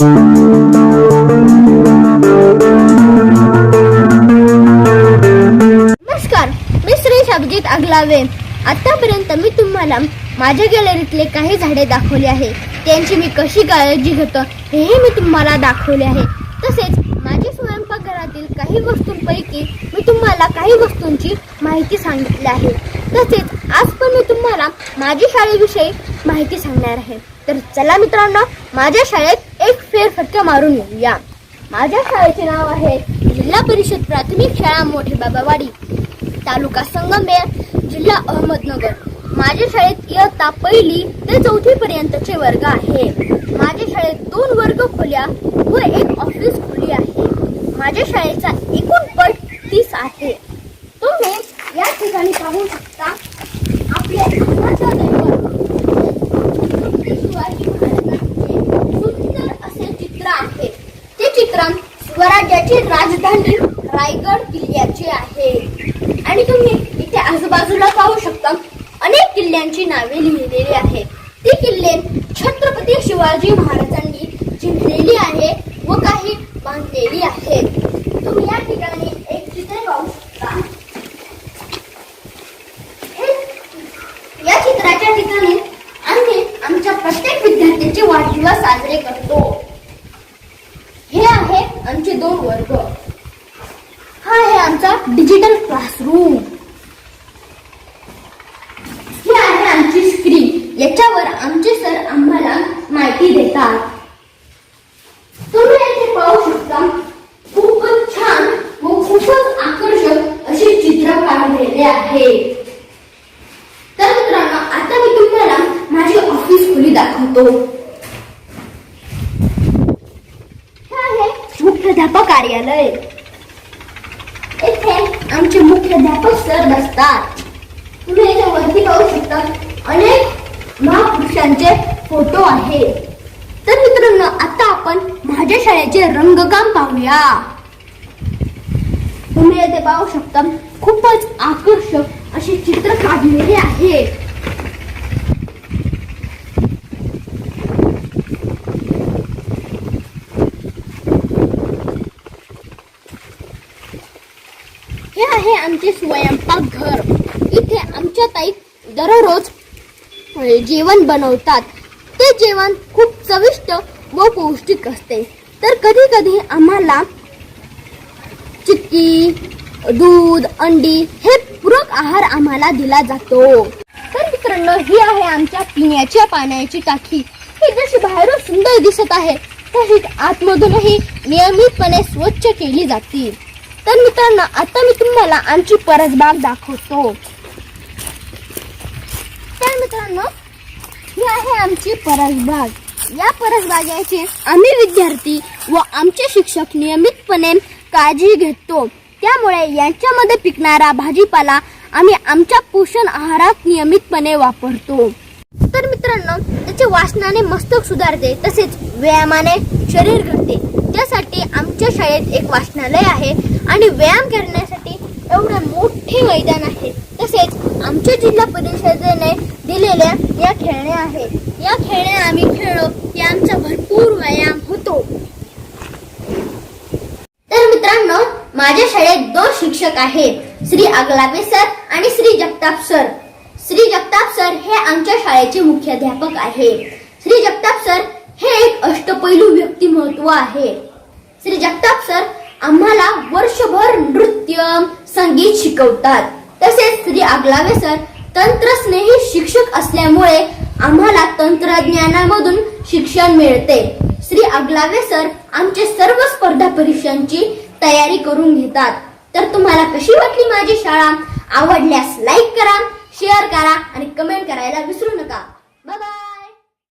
नमस्कार मी श्री अभिजित आगलावे. आतापर्यंत मी तुम्हाला माझ्या गॅलरीतले काही झाडे दाखवली आहे त्यांची मी कशी काळजी घेतो हेही मी तुम्हाला दाखवले आहे. तसेच माझ्या स्वयंपाकघरातील काही वस्तूंपैकी मी तुम्हाला काही वस्तूंची माहिती सांगितली आहे. तसेच आज पण मी तुम्हाला माझ्या शाळेविषयी माहिती सांगणार आहे. तर चला मित्रांनो माझ्या शाळेत एक फेरफटका मारून येऊया. माझ्या शाळेचे नाव आहे जिल्हा परिषद प्राथमिक शाळा मोठे बाबावाडी तालुका संगमेर जिल्हा अहमदनगर. माझ्या शाळेत इयत्ता पहिली ते चौथी पर्यंतचे वर्ग आहे. माझ्या शाळेत दोन वर्ग खोल्या व एक ऑफिस खोली आहे. माझ्या शाळेचा एकूण पट तीस आहे. ठिकाणी पाहू शकता आपल्या सुंदर असे चित्र आहे. ते चित्रण स्वराज्याची राजधानी रायगड किल्ल्याचे आहे. आणि तुम्ही इथे आजूबाजूला पाहू शकता अनेक किल्ल्यांची नावे लिहिलेली आहेत. ती किल्ले छत्रपती शिवाजी महाराजांनी जिंकलेली आहे व काही बांधलेली आहेत तुम्ही या ठिकाणी एक चित्र पाहू शकता हे- या चित्राच्या ठिकाणी आम्ही आमच्या प्रत्येक त्यांचे वाढदिवस साजरे करतो. हे आहे आमचे दोन वर्ग. हा आहे आमचा डिजिटल क्लासरूम ही आहे आमची स्क्रीन याच्यावर आमचे सर आम्हाला माहिती देतात. तुम्ही येथे पाहू शकता खूपच छान व खूपच आकर्षक असे चित्र काढलेले आहे. तर मित्रांनो आता मी तुम्हाला माझी ऑफिस खोली दाखवतो हे आहे मुख्याध्यापक कार्यालय. येथे आमचे मुख्याध्यापक सर बसतात. तुम्ही येथे वरती पाहू शकता अनेक महापुरुषांचे फोटो आहेत तर मित्रांनो आता आपण माझ्या शाळेचे रंगकाम पाहूया. तुम्ही येथे पाहू शकता खूपच आकर्षक असे चित्र काढलेले आहे हे आहे आमचे स्वयंपाकघर इथे आमच्या ताई दररोज जेवण बनवतात. ते जेवण खूप चविष्ट व पौष्टिक असते. तर कधी कधी आम्हाला चिक्की दूध अंडी हे पूरक आहार आम्हाला दिला जातो. तर मित्रांनो ही आहे आमच्या पिण्याच्या पाण्याची टाकी. ही जशी बाहेरून सुंदर दिसत आहे तशीच आतमधूनही नियमितपणे स्वच्छ केली जाते. तर मित्रांनो आता मी तुम्हाला आमची परसबाग दाखवतो. तर मित्रांनो ही आहे आमची परसबाग या परसबागेचे आम्ही विद्यार्थी व आमचे शिक्षक नियमितपणे काळजी घेतो. त्यामुळे यांच्यामध्ये पिकणारा भाजीपाला आम्ही आमच्या पोषण आहारात नियमितपणे वापरतो. तर मित्रांनो त्याचे वाचनाने मस्तक सुधारते तसेच व्यायामाने शरीर घडते. त्यासाठी आमच्या शाळेत एक वाचनालय आहे. आणि व्यायाम करण्यासाठी एवढे मोठे मैदान आहे. तसेच आमच्या जिल्हा परिषदेने दिलेल्या या खेळण्या आहेत. या खेळण्या आम्ही खेळलो की आमचा भरपूर व्यायाम होतो. तर मित्रांनो माझ्या शाळेत दोन शिक्षक आहेत श्री आगलावे सर आणि श्री जगताप सर. श्री जगताप सर हे आमच्या शाळेचे मुख्याध्यापक आहे श्री जगताप सर हे एक अष्टपैलू व्यक्तिमत्व आहे. श्री जगताप सर नृत्य संगीत शिकवतात. तसेच श्री आगलावे सर तंत्रस्नेही शिक्षक असल्यामुळे आम्हाला तंत्रज्ञानामधून शिक्षण मिळते. श्री आगलावे सर आमचे सर्व स्पर्धा परीक्षांची तयारी करून घेतात. तर तुम्हाला कशी वाटली माझी शाळा? आवडल्यास लाईक करा शेअर करा आणि कमेंट करायला विसरू नका. बाय